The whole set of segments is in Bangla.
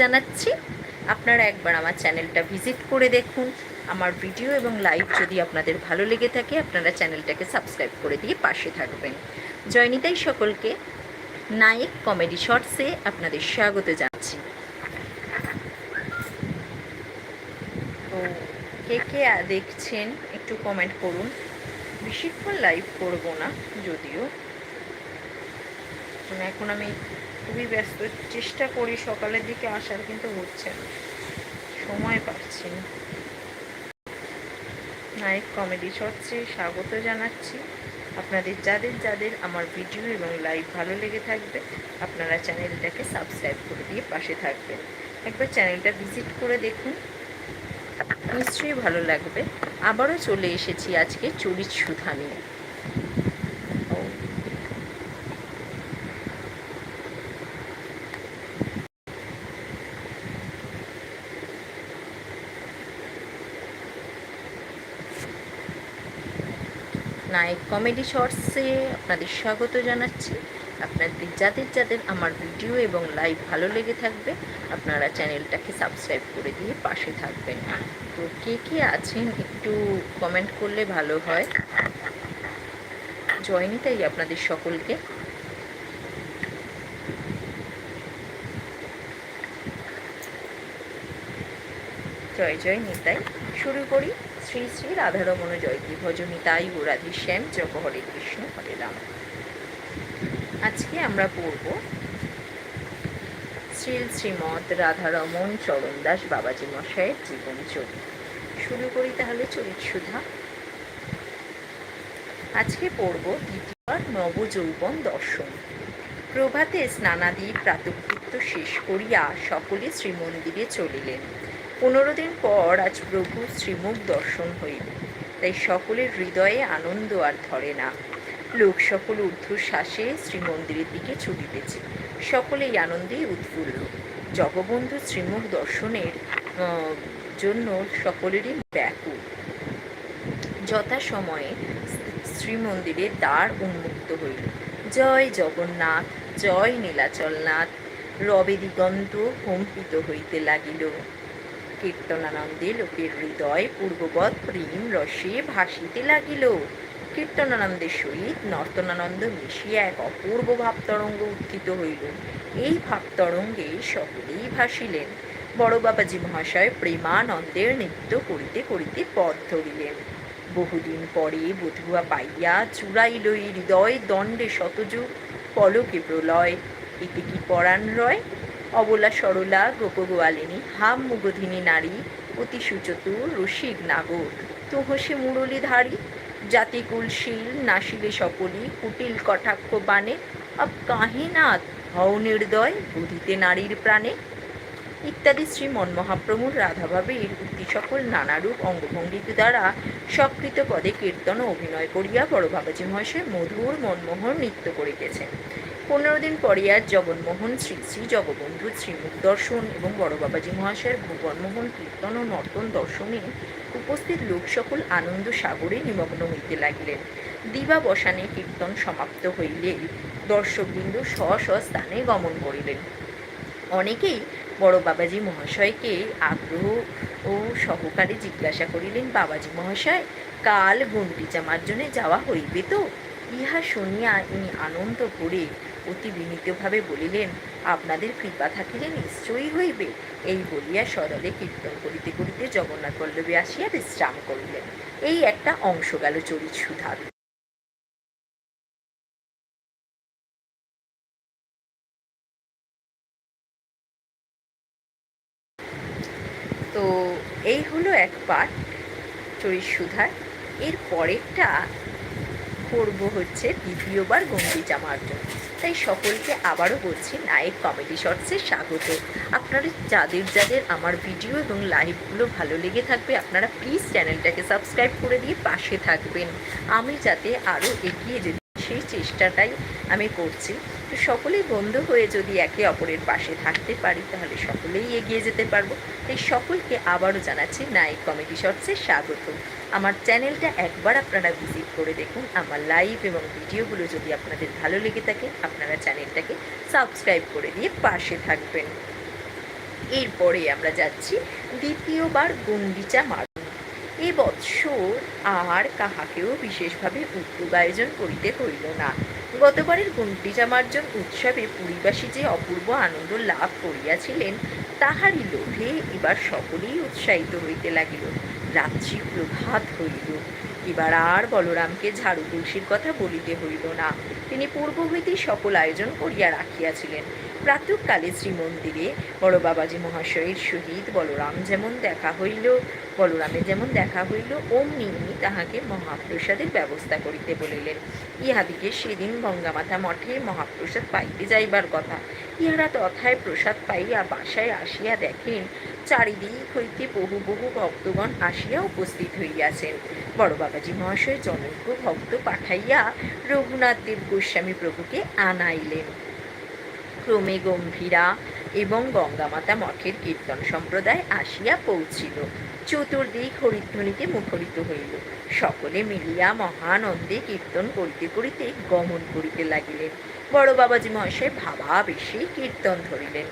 জানাচ্ছি। আপনারা একবার আমার চ্যানেলটা ভিজিট করে দেখুন। আমার ভিডিও এবং লাইভ যদি আপনাদের ভালো লেগে থাকে, আপনারা চ্যানেলটাকে সাবস্ক্রাইব করে দিয়ে পাশে থাকবেন। জয়নিতাই সকলকে নায়ক কমেডি শর্টসে আপনাদের স্বাগত জানাচ্ছি। তো কে কে দেখছেন একটু কমেন্ট করুন। বেশিক্ষণ লাইভ করব না, যদিও। এখন আমি খুবই ব্যস্ত। চেষ্টা করি সকালের দিকে আসার, কিন্তু হচ্ছে না। সময় পাচ্ছি না। নায়ক কমেডি শর্টসে স্বাগত জানাচ্ছি। আপনাদের যাদের যাদের আমার ভিডিও এবং লাইভ ভালো লেগে থাকবে, আপনারা চ্যানেলটাকে সাবস্ক্রাইব করে দিয়ে পাশে থাকবেন। একবার চ্যানেলটা ভিজিট করে দেখুন। নিশ্চয়ই ভালো লাগবে। আবারও চলে এসেছি আজকে চরিত সুধা নিয়ে। নায়ক কমেডি শর্টসে আপনাদের স্বাগত জানাচ্ছি। আপনাদের যাদের যাদের আমার ভিডিও এবং লাইভ ভালো লেগে থাকবে, আপনারা চ্যানেলটাকে সাবস্ক্রাইব করে দিয়ে পাশে থাকবেন। তো কে কে আছেন একটু কমেন্ট করলে ভালো হয়। জয়নিতাই আপনাদের সকলকে। জয় জয় নিতাই। শুরু করি। শ্রী শ্রী রাধারমণ জয়তি ভজ নিতাই ও রাধে শ্যাম জপ হরে কৃষ্ণ হরে রাম। আজকে আমরা পড়ব শ্রী শ্রীমৎ রাধারমণ চরণদাস বাবাজি মশাইয়ের জীবন চরিত। শুরু করি তাহলে চরিত সুধা আজকে পড়ব দ্বিতীয়বার নবযৌবন দর্শন। প্রভাতে স্নানাদি প্রাতকৃত্য শেষ করিয়া সকলে শ্রীমন্দিরে চলিলেন। পনেরো দিন পর আজ প্রভু শ্রীমুখ দর্শন হইল। তাই সকলের হৃদয়ে আনন্দ আর ধরে না। লোক সকল ঊর্ধ্বশ্বাসে শ্রীমন্দিরের দিকে ছুটিতেছে। সকলেই আনন্দেই উৎফুল্ল। জগবন্ধু শ্রীমুখ দর্শনের জন্য সকলেরই ব্যাকুল। যথাসময়ে শ্রীমন্দিরের দ্বার উন্মুক্ত হইল। জয় জগন্নাথ, জয় নীলাচলনাথ, রবে দিগন্ত কম্পিত হইতে লাগিল। কীর্তনানন্দে লোকের হৃদয় পূর্ববৎ প্রেম রসে ভাসিতে লাগিল। কীর্তনানন্দের সহিত নর্তনানন্দ মিশিয়া এক অপূর্ব ভাবতরঙ্গ উত্থিত হইল। এই ভাবতরঙ্গে সকলেই ভাসিলেন। বড় বাবাজি মহাশয় প্রেমানন্দের নৃত্য করিতে করিতে পথ ধরিলেন। বহুদিন পরে বধুয়া পাইয়া চূড়াইল হৃদয় দণ্ডে শতযুগ। পলকে প্রলয়, এতে কি পরাণ রয়? অবলা সরলা, গোপগোয়ালিনী, হাম মুগধিনী নারী অতি সুচতুর রসিক নাগর। তুহসে মুরলীধারী জাতি কুলশীল, নাসিলে সকলি, কুটিল কটাক্ষ বানে আব কাহে নাথ, হও নির্দয়, বুধিতে নারীর প্রাণে। ইত্যাদি শ্রী মনমহাপ্রভুর রাধাভাবের উক্তি সকল নানারূপ অঙ্গভঙ্গিক দ্বারা সকৃত পদে কীর্তন অভিনয় করিয়া বড় বাবাজি মহাশয় মধুর মনমোহন নৃত্য করিতেছেন। পনেরো দিন পরে আজ জগন্মোহন, শ্রী শ্রী জগবন্ধু, শ্রীমুখ দর্শন এবং বড় বাবাজি মহাশয়ের ভুবনমোহন কীর্তন ও নর্তন দর্শনে উপস্থিত লোক সকল আনন্দ সাগরে নিমগ্ন হইতে লাগিলেন। দিবা বসানে কীর্তন সমাপ্ত হইলে দর্শকবৃন্দ স্ব স্থানে গমন করিলেন। অনেকেই বড় বাবাজি মহাশয়কে আগ্রহ ও সহকারে জিজ্ঞাসা করিলেন, বাবাজি মহাশয়, কাল গুন্ডিচা মার্জনে যাওয়া হইবে তো? ইহা শুনিয়া ইনি আনন্দ করে অতি বিনীতভাবে বলিলেন, আপনাদের কৃপা থাকিলে নিশ্চয়ই হইবে। এই বলিয়া সদলে কীর্তন করিতে করিতে জগন্নাথ বল্লভে আসিয়া বিশ্রাম করিলেন। এই একটা অংশ গেল চরিত সুধার তো এই হলো এক পাঠ চরিত সুধার এর পরেরটা করব হচ্ছে দ্বিতীয়বার গম্ভীর জামার জন্য। তাই সকলকে আবারও বলছি, নায়ক কমেডি শর্টসে স্বাগত। আপনারা যাদের যাদের আমার ভিডিও এবং লাইভগুলো ভালো লেগে থাকবে, আপনারা প্লিজ চ্যানেলটাকে সাবস্ক্রাইব করে দিয়ে পাশে থাকবেন। আমি যাতে আরও এগিয়ে যেতে সেই চেষ্টাটাই আমি করছি। সকলেই বন্ধু হয়ে যদি একে অপরের পাশে থাকতে পারি, তাহলে সকলেই এগিয়ে যেতে পারব। তাই সকলকে আবারও জানাচ্ছি নায়ক কমেডি শর্টসে স্বাগত। আমার চ্যানেলটা একবার আপনারা ভিজিট করে দেখুন। আমার লাইভ এবং ভিডিওগুলো যদি আপনাদের ভালো লেগে থাকে, আপনারা চ্যানেলটাকে সাবস্ক্রাইব করে দিয়ে পাশে থাকবেন। এরপরে আমরা যাচ্ছি দ্বিতীয়বার গুন্ডিচা মারণ এ বৎসর আর কাহাকেও বিশেষভাবে উদ্যোগ আয়োজন করিতে হইল না। গতবারের গুন্ডিচা মার্জন উৎসবে পুরীবাসী যে অপূর্ব আনন্দ লাভ করিয়াছিলেন, তাহারই লোভে এবার সকলেই উৎসাহিত হইতে লাগিল, রাত্রি প্রভাত হইল। এবার আর বলরামকে ঝাড়ু তুলসীর কথা বলিতে হইল না। তিনি পূর্ব হইতেই সকল আয়োজন করিয়া রাখিয়াছিলেন। প্রাতঃকালে শ্রীমন্দিরে বড় বাবাজি মহাশয়ের সহিত বলরাম যেমন দেখা হইল, বলরামে যেমন দেখা হইল, অমনি তাহাকে মহাপ্রসাদের ব্যবস্থা করিতে বলিলেন। ইহাদিকে সেদিন গঙ্গামাথা মঠে মহাপ্রসাদ পাইতে যাইবার কথা। ইহারা তথায় প্রসাদ পাইয়া বাসায় আসিয়া দেখেন, চারিদিক হইতে বহু বহু ভক্তগণ আসিয়া উপস্থিত হইয়াছেন। বড় বাবাজি মহাশয় জনৈক ভক্ত পাঠাইয়া রঘুনাথ দেব গোস্বামী প্রভুকে আনাইলেন। ক্রমে গম্ভীরা এবং গঙ্গামাতা মঠের কীর্তন সম্প্রদায় আসিয়া পৌঁছিল। চতুর্দিক হরিধ্বনিতে মুখরিত হইল। সকলে মিলিয়া মহানন্দে কীর্তন করিতে করিতে গমন করিতে লাগিলেন। বড় বাবাজি মহাশয় ভাবা বেশি কীর্তন ধরিলেন।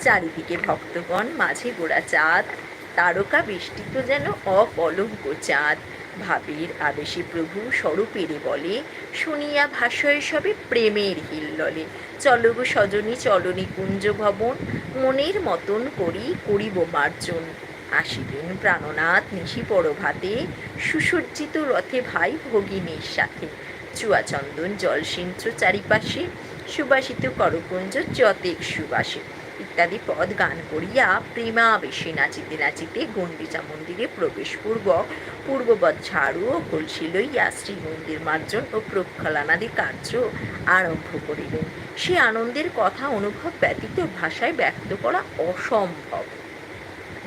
চারিদিকে ভক্তগণ, মাঝে গোড়া চাঁদ, তারকা বেষ্টিত যেন অকলঙ্ক চাঁদ। ভাবের আবেশী প্রভু স্বরূপেরে বলে, শুনিয়া ভাষয় সবে প্রেমের হিল্ললে চলগ সজনী, চলনী কুঞ্জ ভবন, মনের মতন করি করিব মার্জন। আসিবেন প্রাণনাথ নিশি ভাতে সুসজ্জিত রথে ভাই ভগিনীর সাথে। চুয়াচন্দন জলসিঞ্চ চারিপাশে, সুবাসিত করকুঞ্জ যতেক সুবাসে। ইত্যাদি পদ গান করিয়া প্রেমাবেশে নাচিতে নাচিতে গণ্ডিচা মন্দিরে প্রবেশ প্রবেশপূর্বক পূর্ববৎ ঝাড়ু ও কলসি লইয়া শ্রীমন্দির মার্জন ও প্রক্ষালনাদি কার্য আরম্ভ করিলেন। সে আনন্দের কথা অনুভব ব্যতীত ভাষায় ব্যক্ত করা অসম্ভব।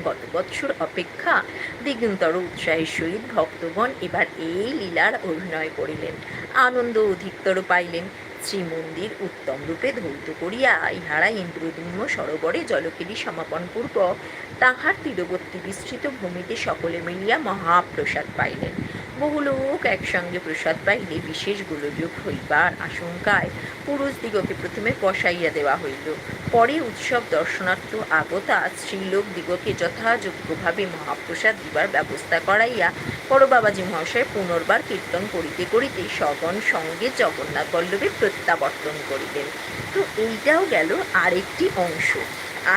গত বৎসর অপেক্ষা দ্বিগুণতর উৎসাহের সহিত ভক্তগণ এবার এই লীলার অভিনয় করিলেন। আনন্দ অধিকতর পাইলেন। শ্রীমন্দির উত্তম রূপে ধৌত করিয়া ইহারা ইন্দ্রদুম্ন সরোবরে জলকেলি সমাপন পূর্বক তাহার তীরবর্তী বিস্তৃত ভূমিতে সকলে মিলিয়া মহাপ্রসাদ পাইলেন। বহু লোক একসঙ্গে প্রসাদ পাইলে বিশেষ গোলযোগ হইবার আশঙ্কায় পুরুষ দিগকে প্রথমে বসাইয়া দেওয়া হইল। পরে উৎসব দর্শনার্থ আগতা স্ত্রীলোক দিগকে যথাযোগ্যভাবে মহাপ্রসাদ দিবার ব্যবস্থা করাইয়া বড় বাবাজি মহাশয় পুনর্বার কীর্তন করিতে করিতে সগণ সঙ্গে জগন্নাথ বল্লভে প্রত্যাবর্তন করিলেন। তো এইটাও গেল আরেকটি অংশ।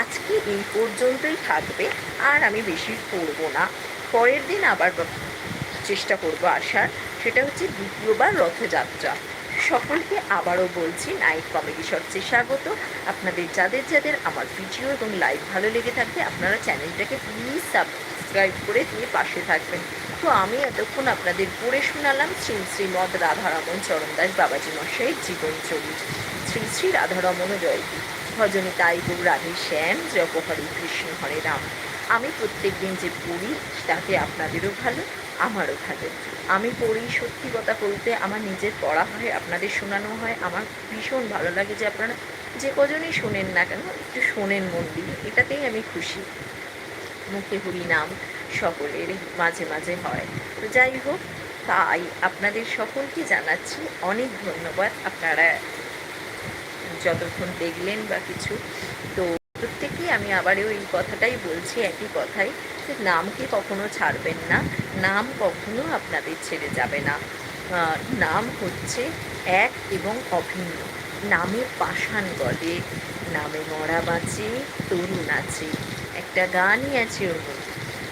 আজকে এই পর্যন্তই থাকবে, আর আমি বেশি পড়ব না। পরের দিন আবার চেষ্টা করব আসার, সেটা হচ্ছে দ্বিতীয়বার রথযাত্রা। সকলকে আবারও বলছি নাইট কমেডি শর্টসে স্বাগত। আপনাদের যাদের যাদের আমার ভিডিও এবং লাইভ ভালো লেগে থাকবে, আপনারা চ্যানেলটাকে প্লিজ সাবস্ক্রাইব করে দিয়ে পাশে থাকবেন। তো আমি এতক্ষণ আপনাদের পড়ে শোনালাম শ্রী শ্রীমদ রাধারমন চরণদাস বাবাজি মশাইয়ের জীবন চরিত। শ্রী শ্রী রাধারমন জয়তী ভজনী তাই গৌ রাধে শ্যাম জপ হরে কৃষ্ণ, হরে রাম। আমি প্রত্যেক দিন যে পড়ি, তাতে আপনাদেরও ভালো। আমারও ভালো আমি পড়ি সত্যি কথা বলতে আমার নিজের পড়া হয়, আপনাদের শোনানো হয়। আমার ভীষণ ভালো লাগে যে আপনারা যে কজনই শোনেন না কেন, একটু শোনেন মন দিয়ে। এটাতেই আমি খুশি। মুখে হরি নাম সকলের মাঝে মাঝে হয়। তো যাই হোক, তাই আপনাদের সকলকে জানাচ্ছি অনেক ধন্যবাদ। আপনারা যতক্ষণ দেখলেন বা কিছু, তো প্রত্যেকেই আমি আবারও এই কথাটাই বলছি, একই কথাই যে নামকে কখনো ছাড়বেন না। নাম কখনো আপনাদের ছেড়ে যাবে না। নাম হচ্ছে এক এবং অভিন্ন। নামে পাষাণ গলে, নামে মরা বাঁচে, তরুণ আছে। একটা গানই আছে ওর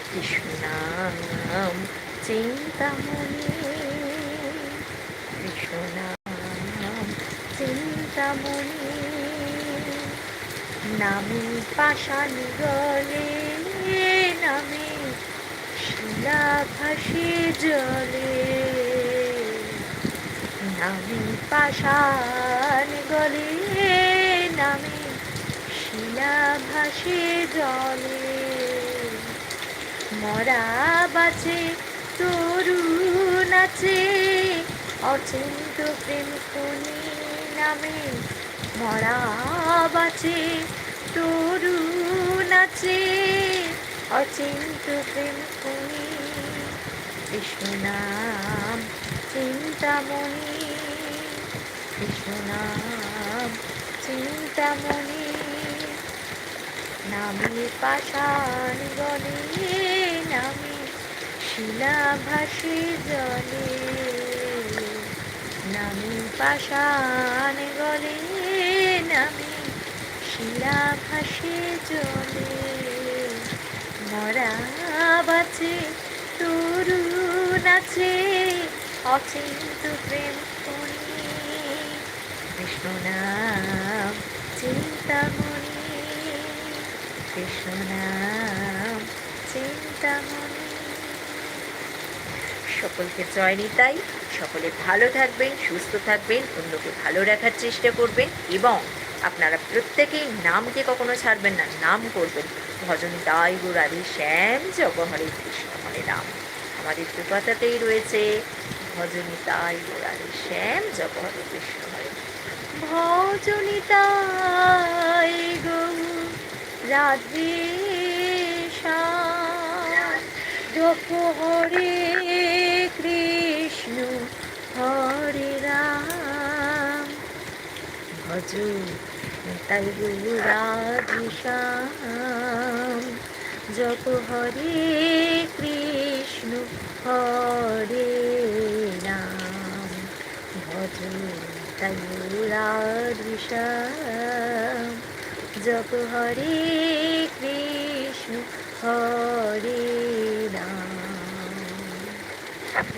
কৃষ্ণ নাম চিন্তামণি কৃষ্ণ নাম চিন্তামণি নামে পাষাণ গলে, নামে ভাসে জলে। নামে পাষাণ গলে, নামে শিলা ভাসে জলে। মরা বাজে তরুণ আছে, অচিন্ত প্রেম কোনি নামে। মরা বাজে তরুণ আছে, অচিন্ত প্রেম কোনি কৃষ্ণ নাম চিন্তামণি। কৃষ্ণ নাম চিন্তামণি। নামে পাষাণ গলে, নামে শিলা ভাসে জলে। নামে পাষাণ গলে, নামে শিলা ভাসে জলে। মরা বাঁচে আছে, অচিন্ত প্রেম করি। কৃষ্ণ নাম চিন্তামণি। কৃষ্ণ নাম চিন্তামণি। সকলকে জয় নিতাই। সকলে ভালো থাকবেন, সুস্থ থাকবেন, অন্যকে ভালো রাখার চেষ্টা করবেন এবং আপনারা প্রত্যেকেই নামকে কখনো ছাড়বেন না, নাম করবেন। ভজন দায় গো রাধে শ্যাম জগ হরে কৃষ্ণ হরে রাম। আমাদের দুপাতাতেই রয়েছে ভজনিতাই রাধে শ্যাম জগ হরে কৃষ্ণ হরে ভজনিতাই গো রাধে জপ হরে কৃষ্ণ, হরে রাম। ভজ তাই রাধিশ্যাম জপ হরে কৃষ্ণ। হরে রাম ভজ তাই রাধিশ্যাম জপ হরে কৃষ্ণ হরে রাম।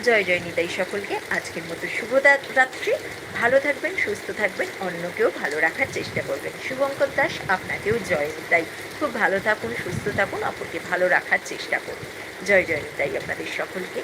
জয় জয় নিতাই সকলকে, আজকের মতো শুভ রাত্রি। ভালো থাকবেন, সুস্থ থাকবেন, অন্যকেও ভালো রাখার চেষ্টা করবেন। শুভঙ্কর দাস, আপনাকেও জয় নিতাই। খুব ভালো থাকুন, সুস্থ থাকুন, অপরকে ভালো রাখার চেষ্টা করুন। জয় জয় তাই আপনাদের সকলকে।